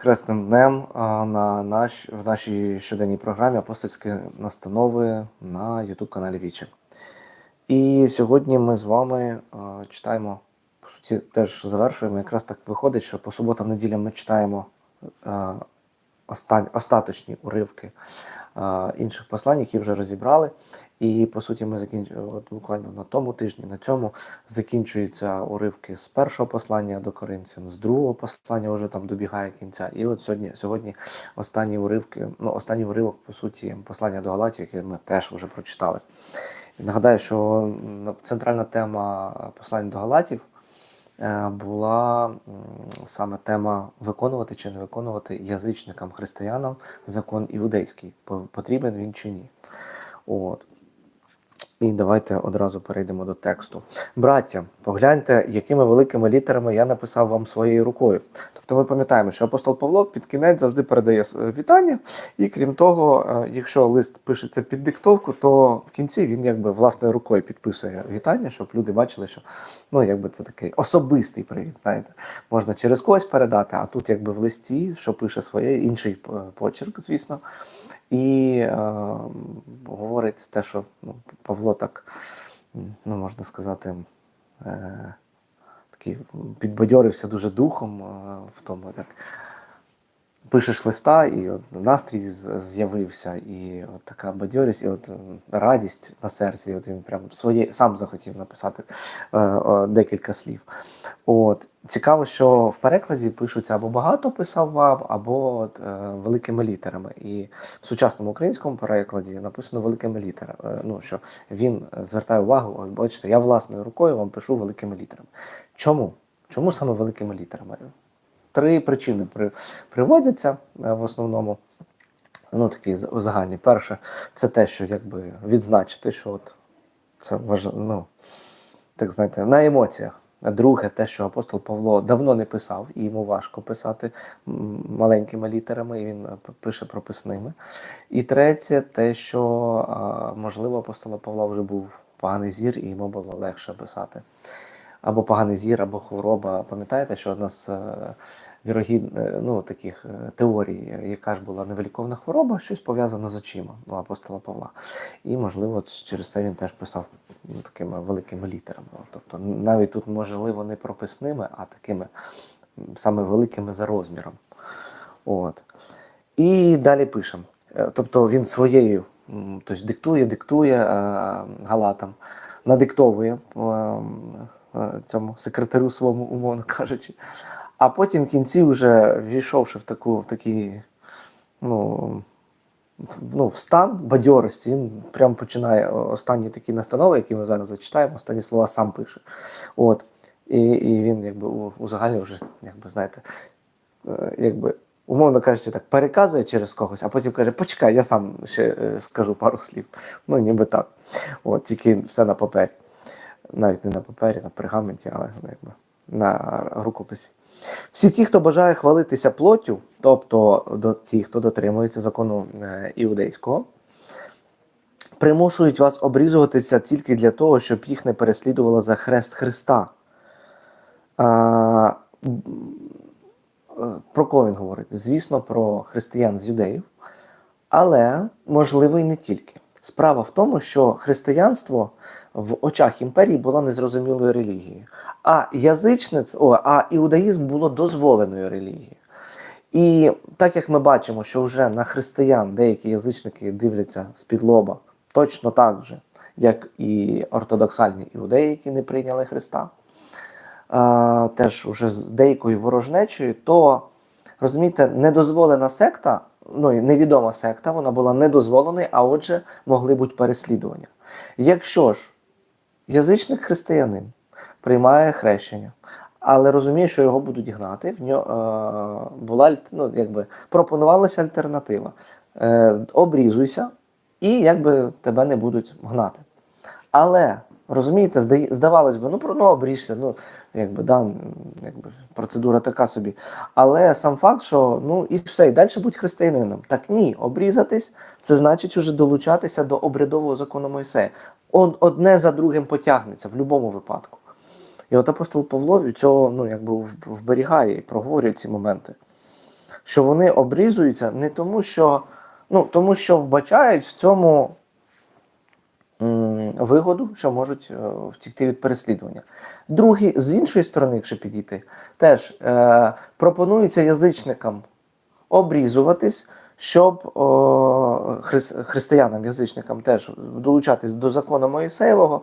Воскресним днем на наш, в нашій щоденній програмі Апостольські настанови на YouTube каналі Віче. І сьогодні ми з вами читаємо, по суті, теж завершуємо. Якраз так виходить, що по суботам неділям ми читаємо а, остань, остаточні уривки а, інших послань, які вже розібрали. І по суті, ми закінчуємо от буквально на тому тижні, на цьому закінчуються уривки з першого послання до Коринфян, з другого послання вже там добігає кінця. І от сьогодні, сьогодні останні уривки, ну останній уривок, по суті, послання до Галатів, яке ми теж вже прочитали. І нагадаю, що центральна тема послання до Галатів е, була саме тема виконувати чи не виконувати язичникам християнам закон іудейський. По- Потрібен він чи ні. От. І давайте одразу перейдемо до тексту. Браття, погляньте, якими великими літерами я написав вам своєю рукою. Тобто ми пам'ятаємо, що апостол Павло під кінець завжди передає е, вітання, і крім того, е, якщо лист пишеться під диктовку, то в кінці він якби власною рукою підписує вітання, щоб люди бачили, що ну якби це такий особистий привіт. Знаєте, можна через когось передати, а тут якби в листі, що пише своє, інший е, почерк, звісно. І е, говорить те, що ну, Павло так, ну можна сказати, е, такий підбадьорився дуже духом е, в тому, так пишеш листа, і от настрій з'явився, і от така бадьорість, і от радість на серці. І от він прям своє сам захотів написати е, е, декілька слів. От цікаво, що в перекладі пишуться або багато писав вам, або от, е, великими літерами. І в сучасному українському перекладі написано великими літерами. Е, ну що він звертає увагу, от бачите, я власною рукою вам пишу великими літерами. Чому? Чому саме великими літерами? Три причини при, приводяться е, в основному. Ну, такі загальні. Перше, це те, що якби відзначити, що от це важливо, ну, так знаєте, на емоціях. Друге, те, що апостол Павло давно не писав, і йому важко писати маленькими літерами, і він е, пише прописними. І третє, те, що можливо апостола Павла вже був поганий зір, і йому було легше писати. Або поганий зір, або хвороба. Пам'ятаєте, що одна з е, вірогід, е, ну, таких е, теорій, яка ж була невиліковна хвороба, щось пов'язане з очима у апостола Павла. І, можливо, через це він теж писав ну, такими великими літерами. Тобто навіть тут, можливо, не прописними, а такими саме великими за розміром. От. І далі пишемо. Тобто він своєю, тобто диктує, диктує галатам, надиктовує цьому секретарю своєму, умовно кажучи. А потім в кінці, вже війшовши в таку в такий, ну, ну, в стан бадьорості, він прям починає останні такі настанови, які ми зараз зачитаємо, останні слова сам пише. От. І, і він якби узагальнює вже, якби, знаєте, е, якби, умовно кажучи, так, переказує через когось, а потім каже, почекай, я сам ще е, скажу пару слів. Ну, ніби так. От, тільки все на папері. Навіть не на папері, на пергаменті, але ну, якби, на рукописі. Всі ті, хто бажає хвалитися плоттю, тобто до ті, хто дотримується закону е, іудейського, примушують вас обрізуватися тільки для того, щоб їх не переслідувало за хрест Христа. А, е, про кого він говорить? Звісно, про християн з юдеїв, але можливо і не тільки. Справа в тому, що християнство в очах імперії було незрозумілою релігією, а язичниць, о, а іудаїзм було дозволеною релігією. І так як ми бачимо, що вже на християн деякі язичники дивляться з-під точно так же, як і ортодоксальні іудеї, які не прийняли Христа, теж уже з деякою ворожнечою, то розумієте, недозволена секта, ну невідома секта, вона була недозволеною, а отже, могли бути переслідування. Якщо ж язичник християнин приймає хрещення, але розуміє, що його будуть гнати, в нього е, була ну, якби, пропонувалася альтернатива. Е, обрізуйся, і якби тебе не будуть гнати. Але розумієте, здавалось би, ну ну обріжся, ну якби да, якби процедура така собі. Але сам факт, що ну і все, і далі будь християнином. Так ні, обрізатись це значить уже долучатися до обрядового закону Мойсея. Он одне за другим потягнеться в будь-якому випадку. І от апостол Павло від цього ну, якби вберігає і проговорює ці моменти. що вони обрізуються не тому, що ну, тому що вбачають в цьому вигоду, що можуть е, втікти від переслідування. Другі, з іншої сторони, якщо підійти, теж е, пропонується язичникам обрізуватись, щоб о, хрис, християнам, язичникам теж долучатись до закону Моїсеєвого,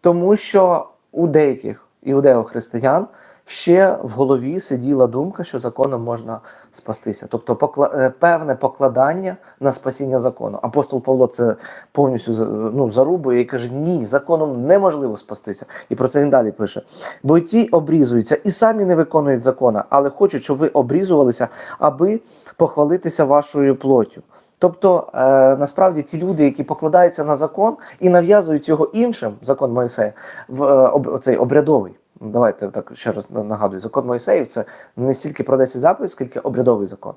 тому що у деяких іудео-християн ще в голові сиділа думка, що законом можна спастися. Тобто покла... е, певне покладання на спасіння закону. Апостол Павло це повністю ну, зарубує і каже: ні, законом неможливо спастися. І про це він далі пише. Бо ті обрізуються і самі не виконують закона, але хочуть, щоб ви обрізувалися, аби похвалитися вашою плоттю. Тобто, е, насправді ті люди, які покладаються на закон і нав'язують його іншим, закон Моїсея, в е, об, оцей обрядовий. Давайте так ще раз нагадую: закон Моїсеїв це не стільки про 10 заповідь, скільки обрядовий закон,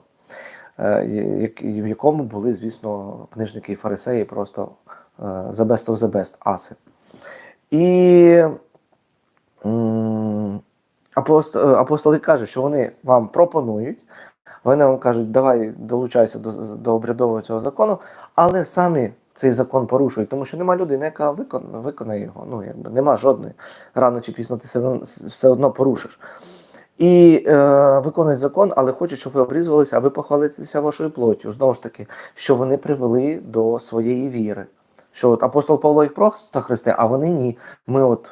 е, в якому були, звісно, книжники і фарисеї просто е, the best of the best, аси. І е, апостоли кажуть, що вони вам пропонують, вони вам кажуть, давай долучайся до, до обрядового цього закону, але самі цей закон порушують, тому що нема людини, яка виконає, виконає його. Ну, якби нема жодної. Рано чи пізно ти все, одно- порушиш. І е, виконують закон, але хочуть, щоб ви обрізувалися, аби похвалитися вашою плоттю. Знову ж таки, що вони привели до своєї віри. Що от апостол Павло їх просто христи, а вони ні. Ми, от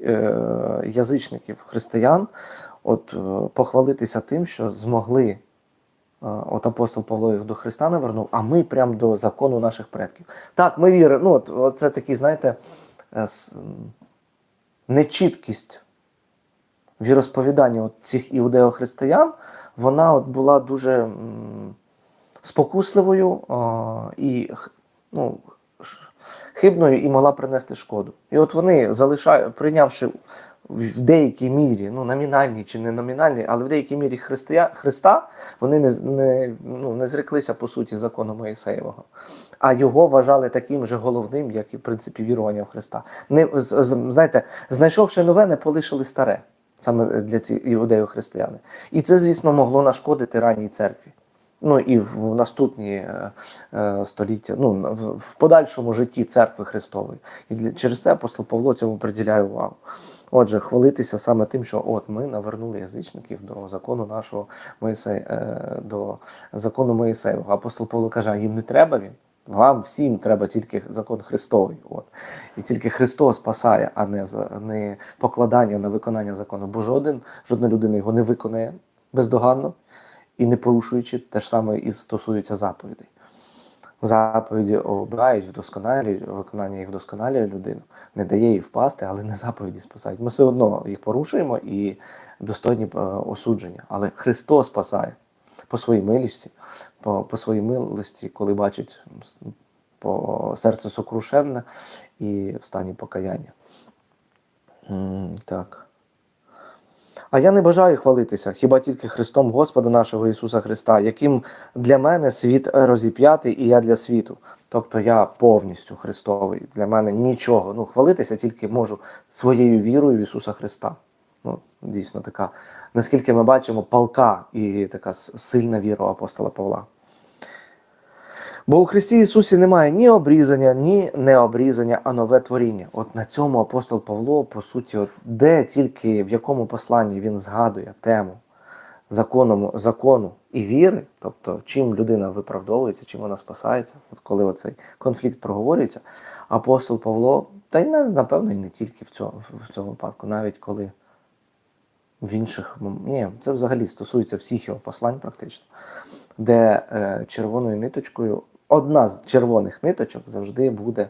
е, язичників християн, от е, похвалитися тим, що змогли. От апостол Павло їх до Христа навернув, а ми прямо до закону наших предків. Так, ми віримо. Ну, от, це такий, знаєте, е, нечіткість віросповідання от цих іудео-християн, вона от була дуже спокусливою і ну, хибною і могла принести шкоду. І от вони залишають, прийнявши в деякій мірі, ну номінальній чи не номінальній, але в деякій мірі Христия, Христа, вони не, не, ну, не зреклися по суті закону Моїсеєвого, а його вважали таким же головним, як і в принципі вірування в Христа. Не, з- знаєте, знайшовши нове, не полишили старе саме для ці іудео-християни. І це, звісно, могло нашкодити ранній церкві. Ну і в, наступні е, е, століття, ну в, подальшому житті церкви Христової. І для, через це апостол Павло цьому приділяє увагу. Отже, хвалитися саме тим, що от ми навернули язичників до закону нашого Моїсея, е, до закону Моїсеєвого. Апостол Павло каже, а їм не треба він. Вам всім треба тільки закон Христовий. От. І тільки Христос спасає, а не, не покладання на виконання закону. Бо жоден, жодна людина його не виконає бездоганно і не порушуючи, те ж саме і стосується заповідей. Заповіді обирають, вдосконалюють, виконання їх вдосконалює людину, не дає їй впасти, але не заповіді спасають. Ми все одно їх порушуємо і достойні е, осудження. Але Христос спасає по своїй милості, по, по своїй милості, коли бачить по серце сокрушенне і в стані покаяння. Так. А я не бажаю хвалитися, хіба тільки Христом Господа нашого Ісуса Христа, яким для мене світ розіп'ятий, і я для світу. Тобто я повністю Христовий. Для мене нічого. Ну, хвалитися тільки можу своєю вірою в Ісуса Христа. Ну, дійсно така, наскільки ми бачимо, палка і така сильна віра апостола Павла. Бо у Христі Ісусі немає ні обрізання, ні необрізання, а нове творіння. От на цьому апостол Павло, по суті, от де тільки в якому посланні він згадує тему закону, закону і віри, тобто чим людина виправдовується, чим вона спасається, от коли оцей конфлікт проговорюється, апостол Павло, та й напевно і не тільки в цьому, в цьому випадку, навіть коли в інших ні, це взагалі стосується всіх його послань, практично, де е, червоною ниточкою, одна з червоних ниточок завжди буде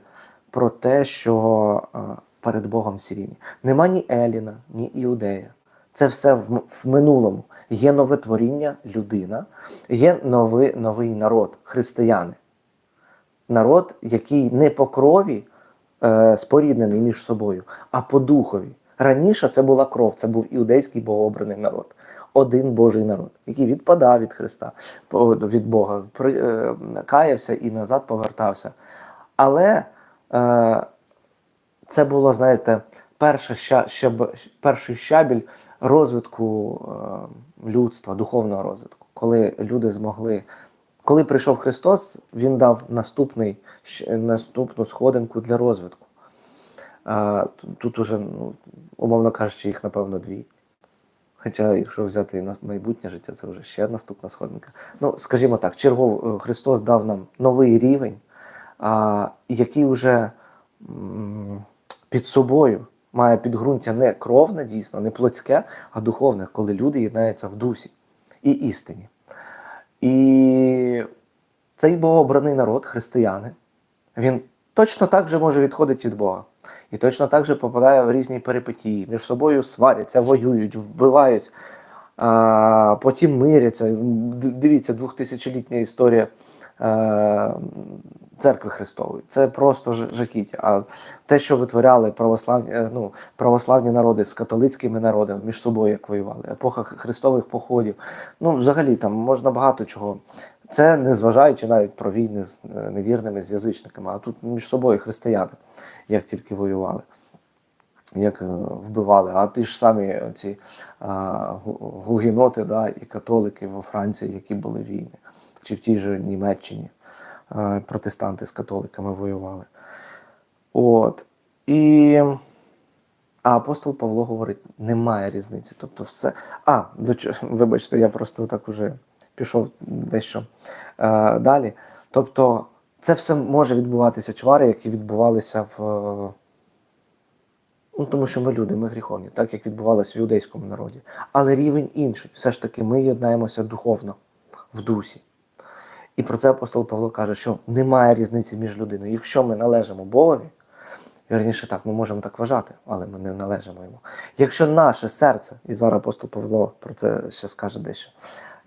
про те, що е, перед Богом всі рівні. Нема ні Еліна, ні Іудея. Це все в, в минулому. Є нове творіння, людина, є новий, новий народ, християни. Народ, який не по крові е, споріднений між собою, а по духові. Раніше це була кров, це був іудейський богообраний народ, один Божий народ, який відпадав від Христа, від Бога, е, каявся і назад повертався. Але е, це було, знаєте, перше щаб, перший щабель розвитку е, людства, духовного розвитку. коли люди змогли. Коли прийшов Христос, Він дав наступний, наступну сходинку для розвитку. Тут- тут уже, ну, умовно кажучи, їх, напевно, дві. Хоча, якщо взяти на майбутнє життя, це вже ще наступна сходинка. Ну, скажімо так, чергов е, Христос дав нам новий рівень, який вже під собою має підґрунтя не кровне, дійсно, не плотське, а духовне, коли люди єднаються в дусі і істині. І цей богообраний народ, християни, він точно так же може відходити від Бога. І точно так же попадає в різні перипетії, між собою сваряться, воюють, вбивають, а, потім миряться. Дивіться, двохтисячолітня історія е, церкви Христової. Це просто жахіття. А те, що витворяли православні, е, ну, православні народи з католицькими народами, між собою як воювали, епоха хрестових походів. Ну, взагалі там можна багато чого. Це не зважаючи навіть про війни з е, невірними, з язичниками, а тут між собою християни, як тільки воювали, як е, вбивали. А ті ж самі ці а, гу- да, і католики во Франції, які були війни, чи в тій же Німеччині е, протестанти з католиками воювали. От. І а апостол Павло говорить, немає різниці. Тобто все. А, до чого, вибачте, я просто так уже пішов дещо е, далі. Тобто, це все може відбуватися чвари, які відбувалися в. Ну, тому що ми люди, ми гріховні, так як відбувалося в іудейському народі. Але рівень інший. Все ж таки, ми єднаємося духовно в дусі. І про це апостол Павло каже, що немає різниці між людиною. Якщо ми належимо Богові, Вірніше так, ми можемо так вважати, але ми не належимо йому. Якщо наше серце, і зараз апостол Павло про це ще скаже дещо,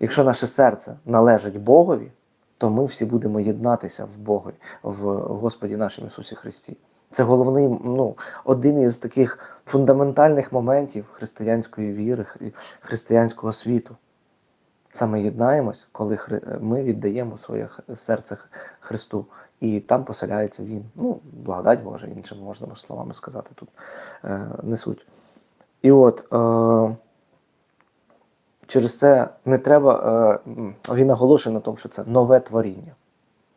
якщо наше серце належить Богові, то ми всі будемо єднатися в Богові, в Господі нашому Ісусі Христі. Це головний, ну, один із таких фундаментальних моментів християнської віри, хри- християнського світу. Саме єднаємось, коли ми віддаємо своє серце Христу, і там поселяється Він. Ну, благодать Божа, іншими можна словами сказати, тут е, не суть. І от е, через це не треба, е, він наголошує на тому, що це нове творіння.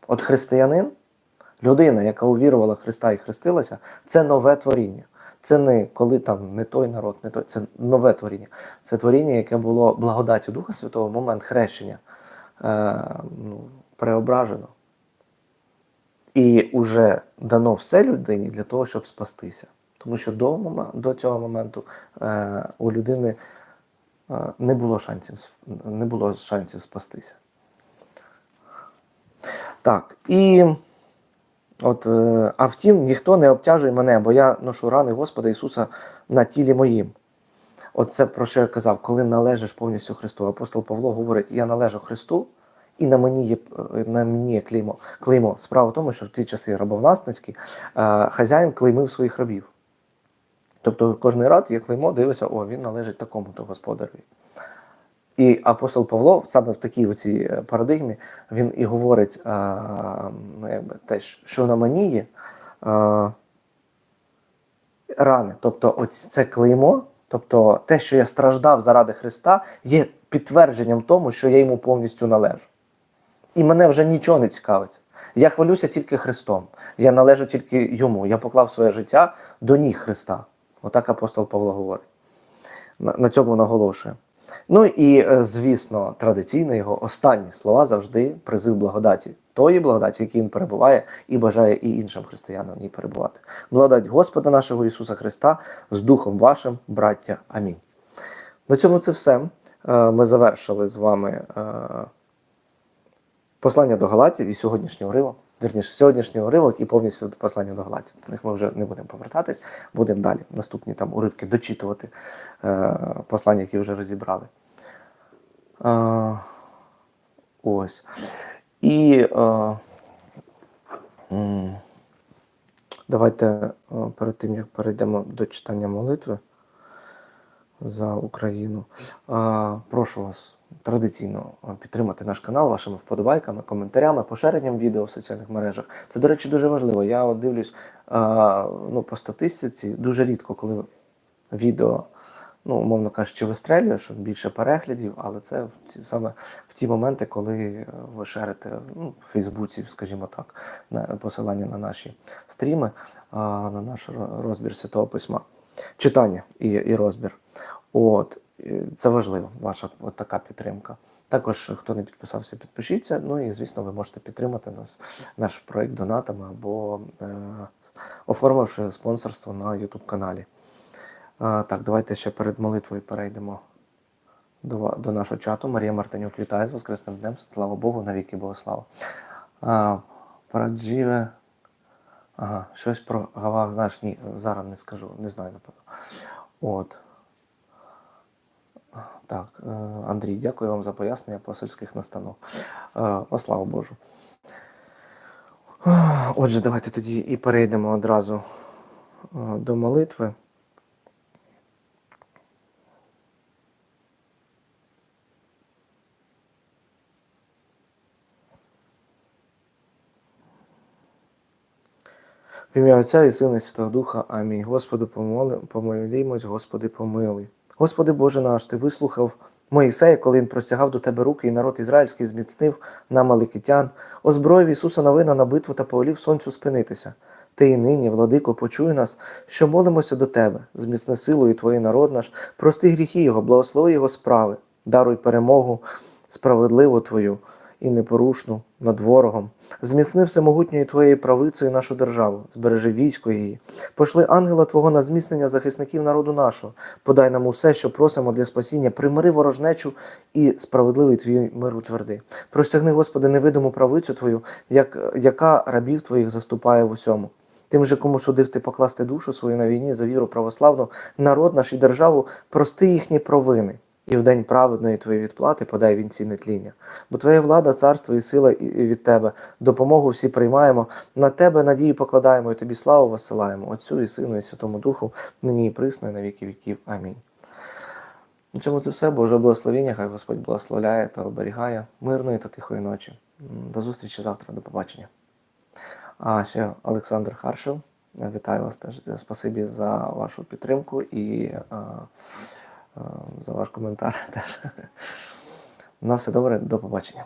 От християнин, людина, яка увірувала Христа і хрестилася, це нове творіння. Це не коли там не той народ, не той, це нове творіння. Це творіння, яке було благодаттю Духа Святого момент хрещення е, ну, преображено. І вже дано все людині для того, щоб спастися. Тому що до, до цього моменту е, у людини не було шансів, не було шансів спастися. Так, і от, е, а втім, ніхто не обтяжує мене, бо я ношу рани Господа Ісуса на тілі моїм. Оце про що я казав, коли належиш повністю Христу. Апостол Павло говорить: я належу Христу, і на мені є е, на мені є клеймо. клеймо. Справа в тому, що в ті часи рабовласницькі е, хазяїн клеймив своїх рабів. Тобто кожний рад є клеймо, дивиться, о, він належить такому-то господареві. І апостол Павло саме в такій оцій е, парадигмі він і говорить а, ну, якби, теж, що на мені є а, рани. Тобто, ось це клеймо, тобто те, що я страждав заради Христа, є підтвердженням тому, що я йому повністю належу. І мене вже нічого не цікавить. Я хвалюся тільки Христом. Я належу тільки йому. Я поклав своє життя до ніг Христа. Отак апостол Павло говорить. На, на цьому наголошує. Ну і, е, звісно, традиційно його останні слова завжди призив благодаті, тої благодаті, в якій він перебуває, і бажає і іншим християнам в ній перебувати. Благодать Господа нашого Ісуса Христа з Духом вашим, браття. Амінь. На цьому це все. Е, Ми завершили з вами е, послання до Галатів і сьогоднішній уривок. Вірніше, сьогоднішній уривок і повністю послання до Галатів. До них ми вже не будемо повертатись, будемо далі наступні там уривки дочитувати е, послання, які вже розібрали. Е, ось. І е, давайте е, перед тим, як перейдемо до читання молитви за Україну. Е, Прошу вас традиційно е, підтримати наш канал вашими вподобайками, коментарями, поширенням відео в соціальних мережах. Це, до речі, дуже важливо. Я от дивлюсь е, ну, по статистиці дуже рідко, коли відео ну, умовно кажучи, вистрелює, щоб більше переглядів, але це саме в ті моменти, коли е, ви шерите ну, в Фейсбуці, скажімо так, на посилання на наші стріми, а, на наш розбір Святого Письма, читання і, і розбір. От, це важливо, ваша от така підтримка. Також, хто не підписався, підпишіться. Ну і звісно, ви можете підтримати нас, наш проект донатами або е, оформивши спонсорство на YouTube каналі. А, так, давайте ще перед молитвою перейдемо до, до нашого чату. Марія Мартинюк, вітаю з Воскресним днем. Слава Богу, навіки Богослава. А, Параджіве. Ага, щось про Гавах, знаєш, ні, зараз не скажу, не знаю, напевно. От. Так, е, Андрій, дякую вам за пояснення апостольських настанов. Е, О, слава Божу. Отже, давайте тоді і перейдемо одразу е, до молитви. В ім'я Отця і Сина і Святого Духа. Амінь. Господи, помоли, помолімось, Господи, помилуй. Господи Боже наш, Ти вислухав Моїсея, коли він простягав до Тебе руки, і народ ізраїльський зміцнив на Маликитян, озброїв Ісуса Новина на битву та повелів сонцю спинитися. Ти і нині, владико, почуй нас, що молимося до Тебе, зміцни силою Твої народ наш, прости гріхи Його, благослови Його справи, даруй перемогу справедливу Твою і непорушну над ворогом. Зміцни всемогутньою Твоєю правицею нашу державу, збережи військо її. Пошли ангела Твого на зміцнення захисників народу нашого. Подай нам усе, що просимо для спасіння, примири ворожнечу і справедливий Твій мир утверди. Простягни, Господи, невидиму правицю Твою, як, яка рабів Твоїх заступає в усьому. Тим же, кому судив ти покласти душу свою на війні за віру православну, народ наш і державу, прости їхні провини. І в день праведної твоєї відплати подай вінці нетління. Бо твоя влада, царство і сила від тебе. Допомогу всі приймаємо. На тебе надію покладаємо і тобі славу висилаємо. Отцю і Сину, і Святому Духу, нині і присно, і на віки віків. Амінь. На цьому це все. Боже благословення, хай Господь благословляє та оберігає мирної та тихої ночі. До зустрічі завтра, до побачення. А ще Олександр Харшев. Вітаю вас теж. Спасибі за вашу підтримку і за ваш коментар. теж. На все добре, до побачення.